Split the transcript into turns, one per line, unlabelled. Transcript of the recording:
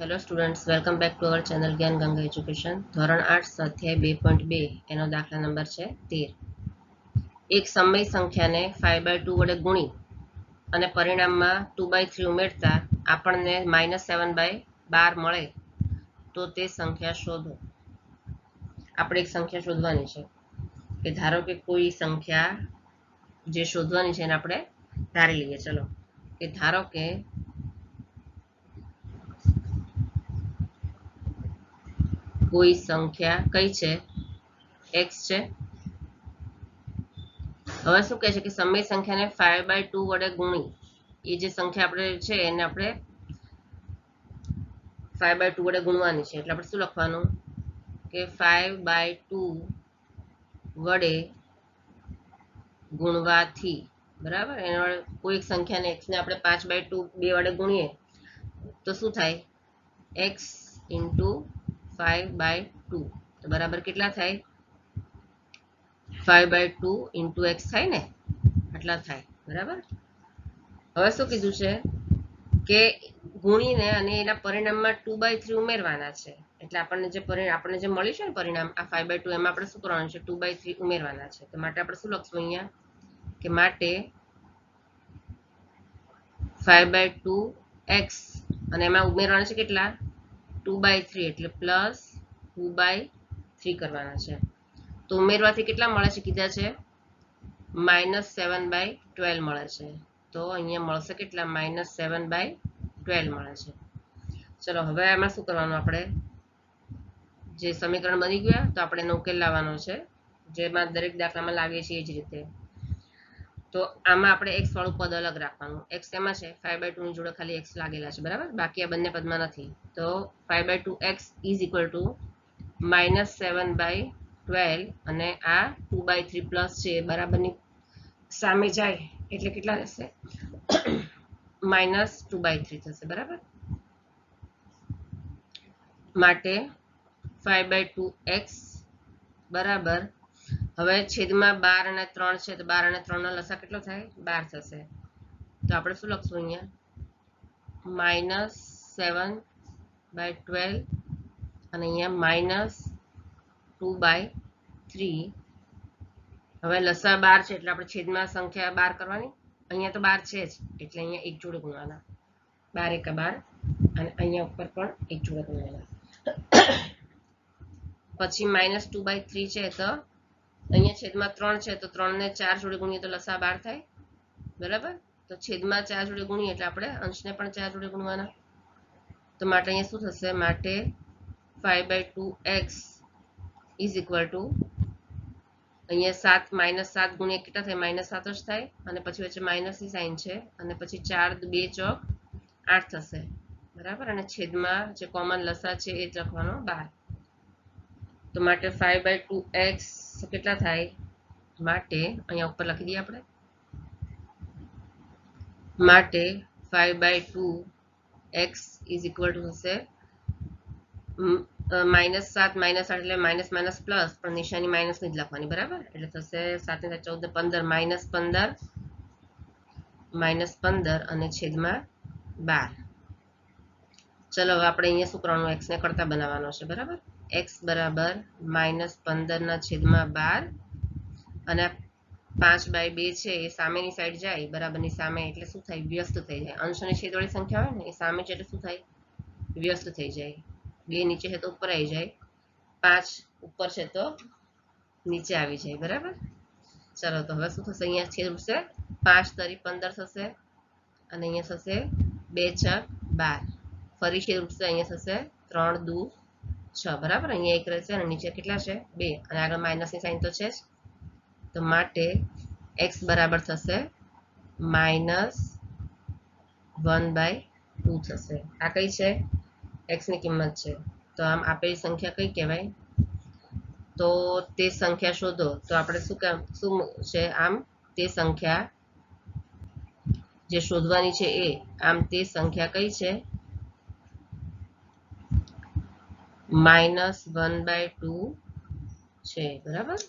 Hello students welcome back to our channel Gyan Ganga education ધોરણ આઠ, સ્વાધ્યાય બે પોઈન્ટ બે, એનો દાખલા નંબર છે તેર. એક સમય સંખ્યાને ફાઈવ બાય ટુ વડે ગુણી અને પરિણામમાં ટુ બાય થ્રી ઉમેરતા આપણને માઇનસ સેવન બાય બાર મળે તો તે સંખ્યા શોધો. આપણે એક સંખ્યા શોધવાની છે કે ધારો કે કોઈ સંખ્યા જે શોધવાની છે એને આપણે ધારી લઈએ. ચલો, કે ધારો કે કોઈ સંખ્યા કઈ છે? એક્સ છે. હવે શું કહે છે કે સમય સંખ્યાને ફાઈવ બાય ટુ વડે ગુણી. એ જે સંખ્યા આપણે છે એને આપણે ફાઈવ બાય ટુ વડે ગુણવાની છે. એટલે આપણે શું લખવાનું? કે ફાઈવ બાય ટુ વડે ગુણવાથી. બરાબર? એના વડે કોઈ એક સંખ્યાને એક્સને આપણે પાંચ બાય ટુ બે વડે ગુણીએ તો શું થાય? X into five by two તો બરાબર કેટલા થાય? Five by two into x થાય ને? આટલા થાય. બરાબર? હવે શું કીધું છે? કે ગુણીને અને એના પરિણામમાં ટુ બાય થ્રી ઉમેરવાના છે. એટલે આપણને જે પરિણામ આપણને જે મળ્યું છે ને પરિણામ, આ ફાઈવ બાય ટુ એમાં આપણે શું કરવાનું છે? ટુ બાય થ્રી ઉમેરવાના છે. તો માટે આપણે શું લખશું અહીંયા? કે માટે ફાઈવ બાય ટુ એક્સ અને એમાં ઉમેરવાના છે કેટલા? ટુ બાય થ્રી એટલે પ્લસ ટુ બાય થ્રી કરવાના છે. તો ઉમેરવાથી કેટલા મળે છે કીધા છે? માઇનસ સેવન બાય ટ્વેલ્વ મળે છે. તો અહીંયા મળશે કેટલા? માઇનસ સેવન બાય ટ્વેલ્વ મળે છે. ચલો, હવે આમાં શું કરવાનું આપણે? જે સમીકરણ બની ગયા તો આપણે એનો ઉકેલ લાવવાનો છે. જેમાં દરેક દાખલામાં લાવીએ છીએ એ જ રીતે. તો આમાં આપણે એક્સ વાળું પદ અલગ રાખવાનું. એક્સ એમાં છે ફાઈવ બાય ટુની જોડે ખાલી એક્સ લાગેલા છે, બરાબર? બાકી આ બંને પદમાં નથી. તો five by two x is equal to minus seven by twelve અને આ ટુ બાય થ્રી પ્લસ છે બરાબરની સામે જાય, એટલે કેટલા રહેશે માઇનસ ટુ બાય થ્રી થશે, બરાબર? માટે ફાઈવ બાય ટુ એક્સ બરાબર હવે છેદમાં બાર અને ત્રણ છે તો બાર અને ત્રણનો લસા કેટલો થાય? બાર થશે. તો આપણે શું લખશું અહીંયા? માઇનસ સેવન બાય ટ્વેલ્વ અને અહીંયા માઇનસ ટુ બાય થ્રી. હવે લસા બાર છે એટલે આપણે છેદમાં સંખ્યા બાર કરવાની. અહીંયા તો બાર છે જ, એટલે અહીંયા એક જોડે ગુણવાના. બાર એક બાર અને અહીંયા ઉપર પણ એક જોડે ગુણવાના. પછી માઇનસ ટુ બાય થ્રી છે તો અહીંયા છેદમાં ત્રણ છે તો ત્રણ ને ચાર જોડે ગુણીએ તો લસા બાર થાય. બરાબર? તો છેદમાં ચાર જોડે ગુણીએ એટલે આપણે અંશને પણ ચાર જોડે ગુણવાના. તો માટે અહીંયા શું થશે? માટે five by two x is equal to અહીંયા સાત, માઇનસ સાત ગુણ્યા કેટલા થાય? માઇનસ સાત જ થાય. અને પછી વચ્ચે માઇનસની સાઇન છે. અને પછી ચાર બે ચોક આઠ થશે. બરાબર? અને છેદમાં જે કોમન લસા છે એ જ લખવાનો બાર. તો માટે ફાઈવ બાય ટુ એક્સ કેટલા થાય? માટે, અહીંયા ઉપર લખી દઈએ આપણે. માટે five by two x is equal to હશે. માઇનસ સાત માઇનસ આઠ એટલે માઇનસ માઇનસ પ્લસ પણ નિશાની માઇનસની જ લખવાની, બરાબર? એટલે થશે સાત ને ચૌદ પંદર માઇનસ પંદર માઇનસ પંદર અને છેદમાં બાર. ચલો, હવે આપણે અહીંયા શું કરવાનું એક્સને કરતા બનાવવાનો છે, બરાબર? એક્સ બરાબર માઇનસ પંદરના છેદમાં બાર અને પાંચ બાય બે છે, એ સામેની સાઈડ જાય બરાબરની સામે, એટલે શું થાય? વ્યસ્ત થઈ જાય. અંશની છેદવાળી સંખ્યા હોય ને, એ સામે છે એટલે શું થાય? વ્યસ્ત થઈ જાય. બે નીચે છે તો ઉપર આવી જાય. પાંચ ઉપર છે તો નીચે આવી જાય, બરાબર? ચલો, તો હવે શું થશે? અહીંયા છેદ ઉડશે. પાંચ તરી પંદર થશે અને અહીંયા થશે બે છ બાર. ફરી છેદ ઉડશે, અહીંયા થશે ત્રણ દુ છ, બરાબર? અહીંયા એક રહેશે અને નીચે કેટલા છે? બે. અને આગળ માઇનસની સાઇન તો છે જ. તો માટે એક્સ બરાબર થશે માઇનસ વન બાય ટુ થશે. આ કઈ છે? એક્સની કિંમત છે. તો આમ આપેલી સંખ્યા કઈ કહેવાય? તો તે સંખ્યા શોધો. તો આપણે શું કામ, શું છે આમ? તે સંખ્યા જે શોધવાની છે એ, આમ તે સંખ્યા કઈ છે? માઇનસ વન બાય ટુ છે બરાબર?